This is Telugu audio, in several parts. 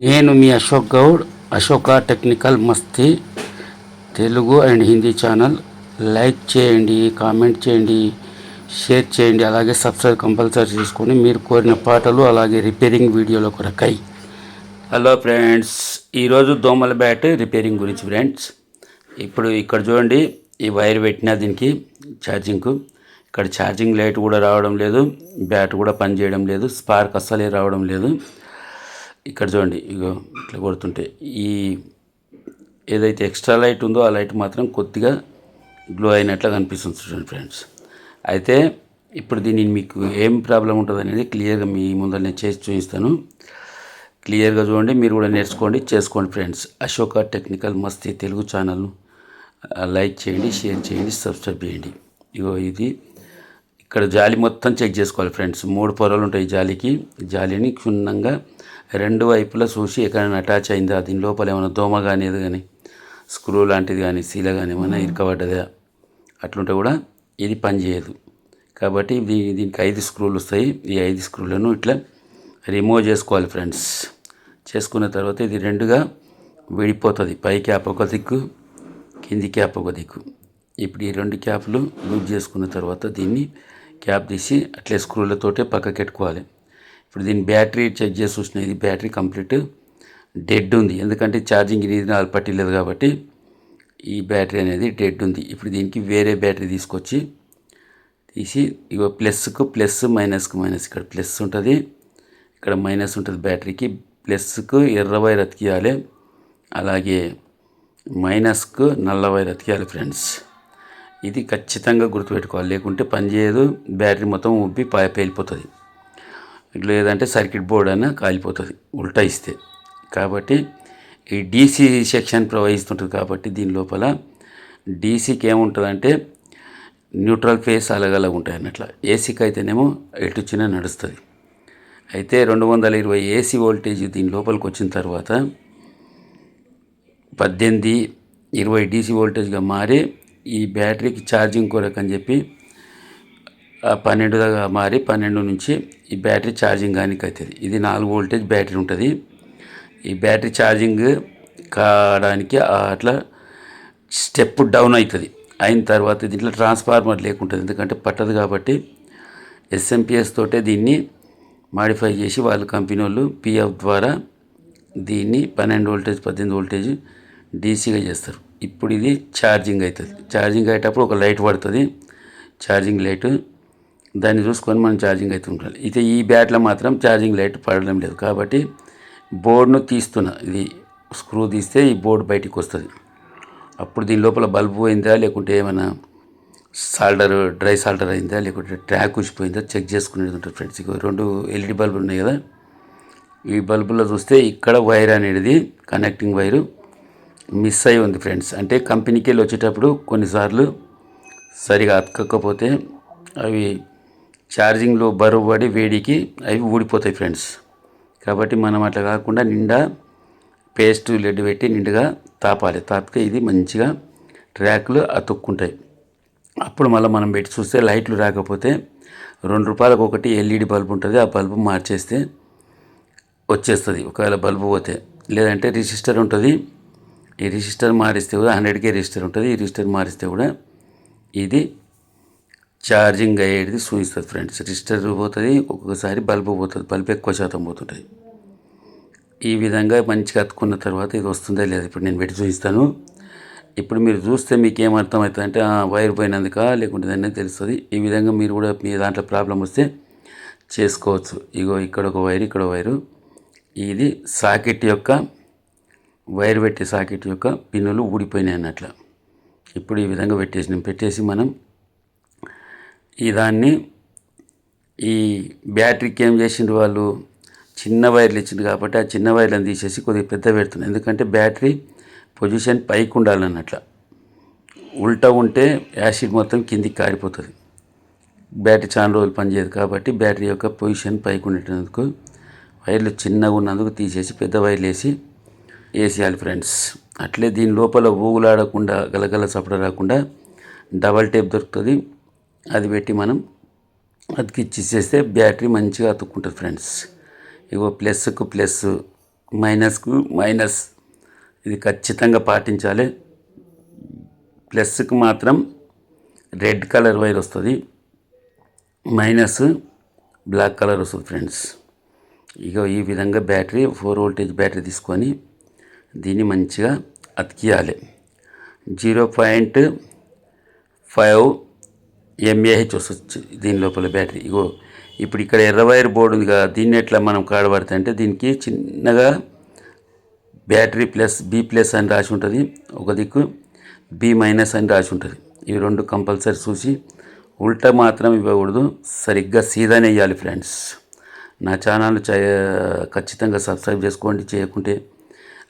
నేను మీ Ashok Goud Ashoka technical Masti Telugu and Hindi channel. Like చేయండి కామెంట్ చేయండి షేర్ చేయండి అలాగే సబ్స్క్రైబ్ కంపల్సరీ చేసుకొని మీరు కోరిన పాటలు అలాగే రిపేరింగ్ వీడియోల కొరకై హలో ఫ్రెండ్స్ ఈరోజు దోమల బ్యాట్ రిపేరింగ్ గురించి ఫ్రెండ్స్ ఇప్పుడు ఇక్కడ చూడండి ఈ వైర్ పెట్టిన దీనికి ఛార్జింగ్కు ఇక్కడ ఛార్జింగ్ లైట్ కూడా రావడం లేదు బ్యాట్ కూడా పనిచేయడం లేదు స్పార్క్ అస్సలే రావడం లేదు. ఇక్కడ చూడండి ఇగో ఇట్లా కొడుతుంటే ఈ ఏదైతే ఎక్స్ట్రా లైట్ ఉందో ఆ లైట్ మాత్రం కొద్దిగా గ్లో అయినట్లు కనిపిస్తుంది చూడండి ఫ్రెండ్స్. అయితే ఇప్పుడు దీన్ని మీకు ఏం ప్రాబ్లం ఉంటుంది అనేది క్లియర్గా మీ ముందర నేను చేసి చూపిస్తాను. క్లియర్గా చూడండి మీరు కూడా నేర్చుకోండి చేసుకోండి ఫ్రెండ్స్. అశోక టెక్నికల్ మస్తీ తెలుగు ఛానల్ను లైక్ చేయండి షేర్ చేయండి సబ్స్క్రైబ్ చేయండి. ఇగో ఇది. ఇక్కడ జాలి మొత్తం చెక్ చేసుకోవాలి ఫ్రెండ్స్. మూడు పొరలు ఉంటాయి జాలికి. జాలిని క్షుణ్ణంగా రెండు వైపులా చూసి ఎక్కడైనా అటాచ్ అయిందా? దీని లోపల ఏమైనా దోమ కానీ ఏది కానీ స్క్రూ లాంటిది కానీ సీల కానీ ఏమైనా ఇరకబడ్డదా? అట్లుంటే కూడా ఇది పనిచేయదు కాబట్టి దీ దీనికి ఐదు స్క్రూలు వస్తాయి. ఈ ఐదు స్క్రూలను ఇట్లా రిమూవ్ చేసుకోవాలి ఫ్రెండ్స్. చేసుకున్న తర్వాత ఇది రెండుగా విడిపోతుంది. పై క్యాప్ ఒక దిక్కు కింది క్యాప్ ఒక దిక్కు. ఇప్పుడు ఈ రెండు క్యాప్లు లూజ్ చేసుకున్న తర్వాత దీన్ని క్యాప్ తీసి అట్లే స్క్రూలతోటే పక్కకి పెట్టుకోవాలి ఇప్పుడు దీని బ్యాటరీ చెక్ చేసి చూసిన ఇది బ్యాటరీ కంప్లీట్ డెడ్ ఉంది. ఎందుకంటే ఛార్జింగ్ ఇది నాలుగు పట్టిలేదు కాబట్టి ఈ బ్యాటరీ అనేది డెడ్ ఉంది. ఇప్పుడు దీనికి వేరే బ్యాటరీ తీసుకొచ్చి తీసి ఇగో ప్లస్కు ప్లస్ మైనస్కు మైనస్ ఇక్కడ ప్లస్ ఉంటుంది. ఇక్కడ మైనస్ ఉంటుంది బ్యాటరీకి. ప్లస్కు ఎర్ర వైర్ అతికియాలి అలాగే మైనస్కు నల్ల వైర్ అతికియాలి ఫ్రెండ్స్. ఇది ఖచ్చితంగా గుర్తుపెట్టుకోవాలి. లేకుంటే పనిచేయదు బ్యాటరీ మొత్తం ఉబ్బి పై- పేలిపోతుంది. లేదంటే సర్క్యూట్ బోర్డ్ అయినా కాలిపోతుంది ఉల్టా ఇస్తే. కాబట్టి ఈ డీసీ సెక్షన్ ప్రవహిస్తుంటుంది కాబట్టి దీని లోపల డీసీకి ఏముంటుందంటే న్యూట్రల్ ఫేస్ అలగలగా ఉంటాయి అన్నట్ల. ఏసీకి అయితేనేమో ఎటు చిన్న నడుస్తుంది. అయితే రెండు వందల ఇరవై ఏసీ వోల్టేజ్ దీని లోపలికి వచ్చిన తర్వాత పద్దెనిమిది ఇరవై డీసీ వోల్టేజ్గా మారి ఈ బ్యాటరీకి ఛార్జింగ్ కొరకు అని చెప్పి పన్నెండుగా మారి పన్నెండు నుంచి ఈ బ్యాటరీ ఛార్జింగ్ కానీ అవుతుంది ఇది నాలుగు వోల్టేజ్ బ్యాటరీ ఉంటుంది. ఈ బ్యాటరీ ఛార్జింగ్ కావడానికి అట్లా స్టెప్ డౌన్ అవుతుంది అయిన తర్వాత దీంట్లో ట్రాన్స్ఫార్మర్ లేకుంటుంది. ఎందుకంటే పట్టదు కాబట్టి ఎస్ఎంపిఎస్ తోటే దీన్ని మాడిఫై చేసి వాళ్ళ కంపెనీ వాళ్ళు పిఎఫ్ ద్వారా దీన్ని పన్నెండు వోల్టేజ్ పద్దెనిమిది వోల్టేజ్ డీసీగా చేస్తారు. ఇప్పుడు ఇది ఛార్జింగ్ అవుతుంది ఛార్జింగ్ అయ్యేటప్పుడు ఒక లైట్ పడుతుంది. ఛార్జింగ్ లైట్ దాన్ని చూసుకొని మనం ఛార్జింగ్ అయితే ఉంటుంది అయితే ఈ బ్యాట్లో మాత్రం ఛార్జింగ్ లైట్ పడడం లేదు. కాబట్టి బోర్డును తీస్తున్నా. ఇది స్క్రూ తీస్తే ఈ బోర్డు బయటికి వస్తుంది. అప్పుడు దీని లోపల బల్బు అయిందా లేకుంటే ఏమైనా సాల్డర్ డ్రై సాల్డర్ అయిందా లేకుంటే ట్రాక్ ఉచిపోయిందా చెక్ చేసుకునేది ఉంటుంది ఫ్రెండ్స్. ఇక రెండు ఎల్ఈడి బల్బులు ఉన్నాయి కదా. ఈ బల్బులో చూస్తే ఇక్కడ వైర్ అనేది కనెక్టింగ్ వైరు మిస్ అయి ఉంది ఫ్రెండ్స్. అంటే కంపెనీకి వెళ్ళి వచ్చేటప్పుడు కొన్నిసార్లు సరిగా అతకకపోతే అవి ఛార్జింగ్లో బరువు పడి వేడికి అవి ఊడిపోతాయి ఫ్రెండ్స్. కాబట్టి మనం అట్లా కాకుండా నిండా పేస్ట్ లెడ్ పెట్టి నిండుగా తాపాలి. తాపితే ఇది మంచిగా ట్రాక్లు అతుక్కుంటాయి. అప్పుడు మళ్ళీ మనం పెట్టి చూస్తే లైట్లు రాకపోతే రెండు రూపాయలకు ఒకటి ఎల్ఈడి బల్బు ఉంటుంది. ఆ బల్బు మార్చేస్తే వచ్చేస్తుంది. ఒకవేళ బల్బు పోతే లేదంటే రిజిస్టర్ ఉంటుంది. ఈ రిజిస్టర్ మారిస్తే కూడా హండ్రెడ్కే రిజిస్టర్ ఉంటుంది. ఈ రిజిస్టర్ మారిస్తే కూడా ఇది ఛార్జింగ్ అయ్యేది చూపిస్తుంది ఫ్రెండ్స్. రిజిస్టర్ పోతుంది ఒక్కొక్కసారి బల్బు పోతుంది బల్బు ఎక్కువ శాతం పోతుంటుంది ఈ విధంగా మంచిగా అతుకున్న తర్వాత ఇది వస్తుందా లేదా ఇప్పుడు నేను పెట్టి చూపిస్తాను. ఇప్పుడు మీరు చూస్తే మీకు ఏం అర్థమవుతుంది అంటే ఆ, వైర్ పోయినందుక లేకుంటే అనేది తెలుస్తుంది. ఈ విధంగా మీరు కూడా మీ దాంట్లో ప్రాబ్లం వస్తే చేసుకోవచ్చు. ఇగో ఇక్కడ ఒక వైర్ ఇక్కడ వైరు. ఇది సాకెట్ యొక్క వైర్ పెట్టే సాకెట్ యొక్క పిన్నులు ఊడిపోయినాయి అన్నట్లు. ఇప్పుడు ఈ విధంగా పెట్టేసినాం పెట్టేసి మనం ఈ దాన్ని ఈ బ్యాటరీకి ఏం చేసిండ్రు వాళ్ళు? చిన్న వైర్లు ఇచ్చింది కాబట్టి ఆ చిన్న వైర్లను తీసేసి కొద్దిగా పెద్ద పెడుతున్నాయి ఎందుకంటే బ్యాటరీ పొజిషన్ పైకి ఉండాలన్నట్ల. ఉల్టా ఉంటే యాసిడ్ మొత్తం కిందికి కారిపోతుంది. బ్యాటరీ చాలా రోజులు పనిచేయదు కాబట్టి బ్యాటరీ యొక్క పొజిషన్ పైకి ఉండేటందుకు వైర్లు చిన్నగా ఉన్నందుకు తీసేసి పెద్ద వైర్లు వేసి వేసేయాలి ఫ్రెండ్స్. అట్లే దీని లోపల ఊగులాడకుండా గలగల చప్పుడు రాకుండా డబల్ టేప్ దొరుకుతుంది. అది పెట్టి మనం అతికిచ్చేస్తే బ్యాటరీ మంచిగా అతుక్కుంటుంది ఫ్రెండ్స్. ఇగో ప్లస్కు ప్లస్ మైనస్కు మైనస్. ఇది ఖచ్చితంగా పాటించాలి. ప్లస్కు మాత్రం రెడ్ కలర్ వైర్ వస్తుంది. మైనస్ బ్లాక్ కలర్ వస్తుంది ఫ్రెండ్స్. ఇక ఈ విధంగా బ్యాటరీ ఫోర్ వోల్టేజ్ బ్యాటరీ తీసుకొని దీన్ని మంచిగా అతికియాలి. జీరో పాయింట్ ఫైవ్ ఎంఏహెచ్ వస్తుంది దీని లోపల బ్యాటరీ. ఇగో ఇప్పుడు ఇక్కడ ఎర్ర వైర్ బోర్డు ఉంది కదా దీన్ని ఎట్లా మనం కాడబడితే అంటే దీనికి చిన్నగా బ్యాటరీ ప్లస్ బి ప్లస్ అని రాసి ఉంటుంది. ఒక దిక్కు బి మైనస్ అని రాసి ఉంటుంది. ఇవి రెండు కంపల్సరీ చూసి ఉల్టా మాత్రం ఇవ్వకూడదు. సరిగ్గా సీదానే వేయాలి ఫ్రెండ్స్. నా ఛానల్ ఖచ్చితంగా సబ్స్క్రైబ్ చేసుకోండి చేయకుంటే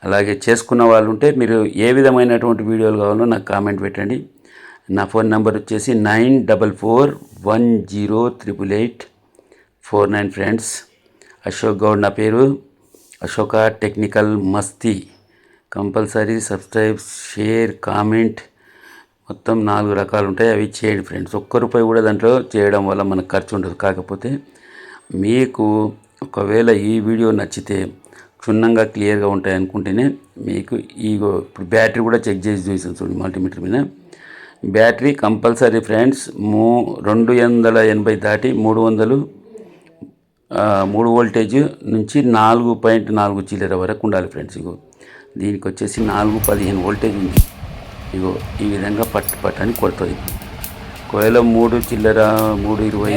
అలాగే చేసుకున్న వాళ్ళు ఉంటే మీరు ఏ విధమైనటువంటి వీడియోలు కావాలో నాకు కామెంట్ పెట్టండి. నా ఫోన్ నెంబర్ వచ్చేసి nine double four one zero triple eight four nine friends. Ashok Goud నా పేరు. Ashoka technical Masti. Compulsory subscribe share comment మొత్తం నాలుగు రకాలు ఉంటాయి. అవి చేయండి ఫ్రెండ్స్. ఒక్క రూపాయి కూడా దాంట్లో చేయడం వల్ల మనకు ఖర్చు ఉండదు. కాకపోతే మీకు ఒకవేళ ఈ వీడియో నచ్చితే క్షుణ్ణంగా క్లియర్గా ఉంటాయి అనుకుంటేనే మీకు ఈ ఇప్పుడు బ్యాటరీ కూడా చెక్ చేసి చూసాను చూడండి మల్టీమీటర్ మీద. బ్యాటరీ కంపల్సరీ ఫ్రెండ్స్ మూ రెండు వందల ఎనభై దాటి మూడు వందలు మూడు వోల్టేజ్ నుంచి నాలుగు పాయింట్ నాలుగు చిల్లర వరకు ఉండాలి ఫ్రెండ్స్ ఇగో. దీనికి వచ్చేసి నాలుగు పదిహేను వోల్టేజ్ ఉంది. ఇగో ఈ విధంగా పట్ పట్టని కొడుతుంది. ఒకవేళ మూడు చిల్లర మూడు ఇరవై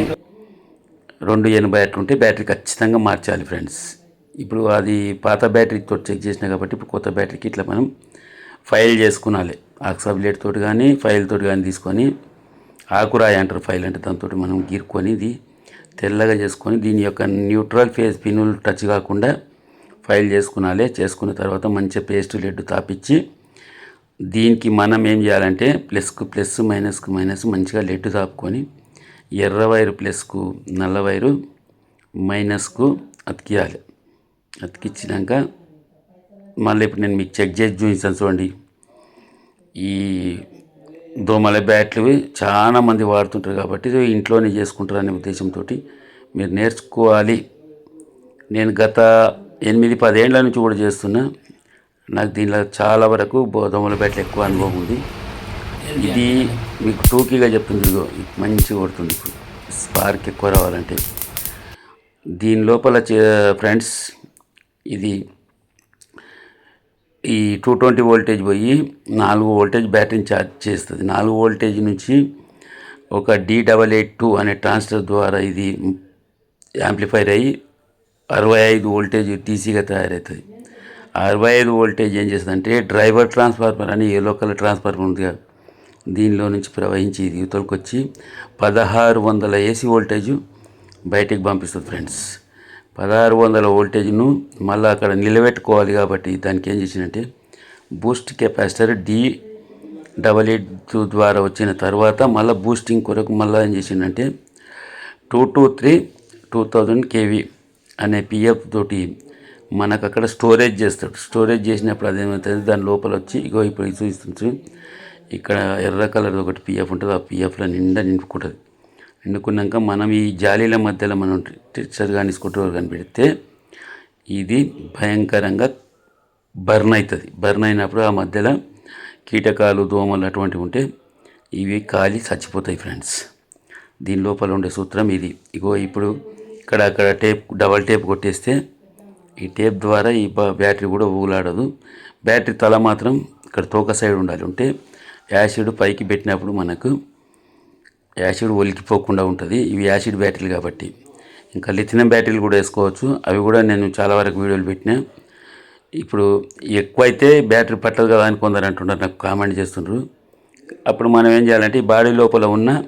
రెండు ఎనభై అట్లుంటే బ్యాటరీ ఖచ్చితంగా మార్చాలి ఫ్రెండ్స్. ఇప్పుడు అది పాత బ్యాటరీతో చెక్ చేసినా కాబట్టి ఇప్పుడు కొత్త బ్యాటరీకి ఇట్లా మనం ఫైల్ చేసుకునాలి. ఆక్సాబిలేట్ తోటి కానీ ఫైల్ తోటి కానీ తీసుకొని ఆకురాయి అంటారు ఫైల్ అంటే దాంతో మనం గీరుకొని ఇది తెల్లగా చేసుకొని దీని యొక్క న్యూట్రల్ ఫేస్ పిన్నులు టచ్ కాకుండా ఫైల్ చేసుకునాలి. చేసుకున్న తర్వాత మంచిగా పేస్ట్ లెడ్డు తాపించి దీనికి మనం ఏం చేయాలంటే ప్లస్కు ప్లస్ మైనస్కు మైనస్ మంచిగా లెడ్డు తాపుకొని ఎర్ర వైరు ప్లస్కు నల్ల వైరు మైనస్కు అతికియాలి. అతికిచ్చినాక మళ్ళీ ఇప్పుడు నేను మీకు చెక్ చేసి చూపిస్తాను చూడండి. ఈ దోమల బ్యాట్లు చాలా మంది వాడుతుంటారు కాబట్టి ఇంట్లోనే చేసుకుంటారు అనే ఉద్దేశంతో మీరు నేర్చుకోవాలి. నేను గత ఎనిమిది పదేళ్ళ నుంచి కూడా చేస్తున్నా. నాకు దీనిలో చాలా వరకు దోమల బ్యాట్లు ఎక్కువ అనుభవం ఉంది. ఇది మీకు టూకీగా చెప్తుంది ఇదిగో మంచిగా కొడుతుంది ఇప్పుడు. స్పార్క్ ఎక్కువ రావాలంటే. దీని లోపల చే- ఫ్రెండ్స్ ఇది ఈ టూ ట్వంటీ వోల్టేజ్ పోయి నాలుగు వోల్టేజ్ బ్యాటరీని ఛార్జ్ చేస్తుంది. నాలుగు వోల్టేజ్ నుంచి ఒక డి డబల్ ఎయిట్ టూ అనే ట్రాన్స్టర్ ద్వారా ఇది యాంప్లిఫైర్ అయ్యి అరవై ఐదు వోల్టేజ్ టీసీగా తయారవుతుంది. అరవై ఐదు వోల్టేజ్ ఏం చేస్తుందంటే డ్రైవర్ ట్రాన్స్ఫార్మర్ అని ఎల్లో కలర్ ట్రాన్స్ఫార్మర్ ఉంది కదా దీనిలో నుంచి ప్రవహించి ఇది యువతలకు వచ్చి పదహారు వందల ఏసీ వోల్టేజ్ బయటికి పంపిస్తుంది ఫ్రెండ్స్. పదహారు వందల వోల్టేజ్ను మళ్ళీ అక్కడ నిలబెట్టుకోవాలి కాబట్టి దానికి ఏం చేసిందంటే boost capacitor D double eight ద్వారా వచ్చిన తర్వాత మళ్ళీ బూస్టింగ్ కొరకు మళ్ళీ ఏం చేసిందంటే two two three two thousand KV అనే పిఎఫ్ తోటి మనకు అక్కడ స్టోరేజ్ చేస్తాడు. స్టోరేజ్ చేసినప్పుడు అదేమవుతుంది దాని లోపల వచ్చి ఇగో ఇప్పుడు ఇది చూస్తుంది ఇక్కడ ఎర్ర కలర్ ఒకటి పిఎఫ్ ఉంటుంది ఆ పిఎఫ్లో నిండా నింపుకుంటుంది ఎండుకున్నాక మనం ఈ జాలీల మధ్యలో మనం టీచర్ కానీ స్కూటర్ కానీ పెడితే ఇది భయంకరంగా బర్న్ అవుతుంది బర్న్ అయినప్పుడు ఆ మధ్యలో కీటకాలు దోమలు అటువంటివి ఉంటే ఇవి కాలి చచ్చిపోతాయి ఫ్రెండ్స్. దీని లోపల ఉండే సూత్రం ఇది. ఇగో ఇప్పుడు ఇక్కడ అక్కడ టేప్ డబల్ టేప్ కొట్టేస్తే ఈ టేప్ ద్వారా ఈ బ- బ్యాటరీ కూడా ఊగులాడదు. బ్యాటరీ తల మాత్రం ఇక్కడ తోక సైడ్ ఉండాలి. ఉంటే యాసిడ్ పైకి పెట్టినప్పుడు మనకు యాసిడ్ ఒలికిపోకుండా ఉంటుంది. ఇవి యాసిడ్ బ్యాటరీలు కాబట్టి. ఇంకా లిథినం బ్యాటరీలు కూడా వేసుకోవచ్చు. అవి కూడా నేను చాలా వరకు వీడియోలు పెట్టినా. ఇప్పుడు ఎక్కువైతే బ్యాటరీ పట్టదు కదా అని కొందరు అంటున్నారు. నాకు కామెంట్ చేస్తుండ్రు. అప్పుడు మనం ఏం చేయాలంటే ఈ బాడీ లోపల ఉన్న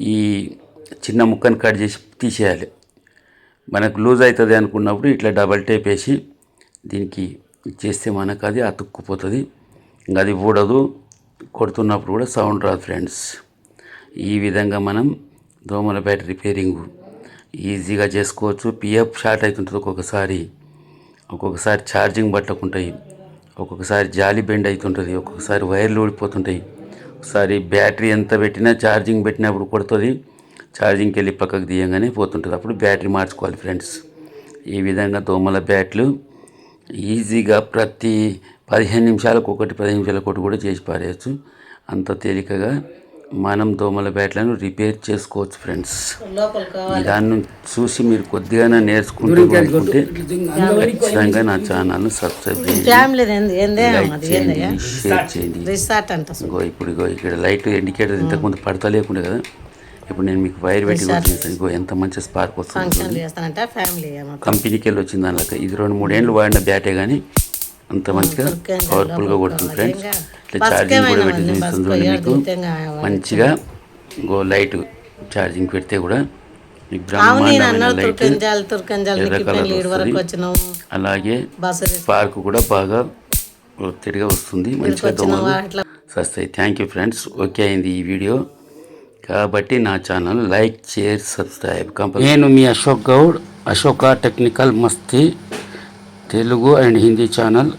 ఈ చిన్న ముక్కను కట్ చేసి తీసేయాలి. మనకు లూజ్ అవుతుంది అనుకున్నప్పుడు ఇట్లా డబల్ టేప్ వేసి దీనికి చేస్తే మనకు అది అతుక్కుపోతుంది. ఇంకా అది ఊడదు. కొడుతున్నప్పుడు కూడా సౌండ్ రాదు ఫ్రెండ్స్. ఈ విధంగా మనం దోమల బ్యాటరీ రిపేరింగ్ ఈజీగా చేసుకోవచ్చు. పిఎఫ్ షార్ట్ అవుతుంటుంది ఒక్కొక్కసారి ఒక్కొక్కసారి ఛార్జింగ్ పట్టకుంటాయి ఒక్కొక్కసారి జాలి బెండ్ అవుతుంటుంది ఒక్కొక్కసారి వైర్లు ఊడిపోతుంటాయి. ఒకసారి బ్యాటరీ ఎంత పెట్టినా ఛార్జింగ్ పెట్టినప్పుడు కొడుతుంది. ఛార్జింగ్కి వెళ్ళి పక్కకు తీయంగానే పోతుంటుంది. అప్పుడు బ్యాటరీ మార్చుకోవాలి ఫ్రెండ్స్. ఈ విధంగా దోమల బ్యాట్లు ఈజీగా ప్రతి పదిహేను నిమిషాలకు ఒకటి పదిహేను నిమిషాలకు ఒకటి కూడా చేసి పారేయచ్చు. అంత తేలికగా మనం దోమల బ్యాట్లను రిపేర్ చేసుకోవచ్చు ఫ్రెండ్స్. దాన్ని చూసి మీరు కొద్దిగానే నేర్చుకుంటూ అనుకుంటే ఖచ్చితంగా నా ఛానల్ను సబ్స్క్రైబ్ చేయండి. లైక్ షేర్ ఇగో ఇప్పుడు ఇగో ఇక్కడ లైట్ ఇండికేటర్ ఇంతకుముందు పడతా లేకుండా కదా. ఇప్పుడు నేను మీకు వైర్ పెట్టి. ఇగో ఎంత మంచి స్పార్క్ వస్తుంది కంపెనీకి వెళ్ళి వచ్చింది దానిలో ఇది రెండు మూడేళ్ళు వాడిన బ్యాటే కానీ అంత మంచిగా పవర్ఫుల్గా కొడుతుంది ఫ్రెండ్స్ ఇట్లా ఛార్జింగ్ కూడా పెట్టి చూపిస్తుంది చూడండి మీకు మంచిగా గో లైట్ ఛార్జింగ్ పెడితే కూడా మీకు బ్రహ్మాండమైన లైట్ అలాగే స్పార్క్ కూడా బాగా ఒత్తిడిగా వస్తుంది. మంచిగా దోమలు వస్తాయి థ్యాంక్ యూ ఫ్రెండ్స్ ఓకే అయింది ఈ వీడియో కాబట్టి నా ఛానల్ లైక్ షేర్ సబ్స్క్రైబ్ నేను మీ Ashok Goud Ashoka technical Masti. Telugu and Hindi channel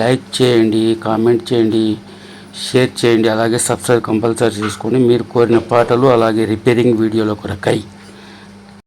like చేయండి కామెంట్ చేయండి. షేర్ చేయండి. అలాగే సబ్స్క్రైబ్ కంపల్సరీ చేసుకొని మీరు కోరిన పాటలు అలాగే రిపేరింగ్ వీడియోల కొరకై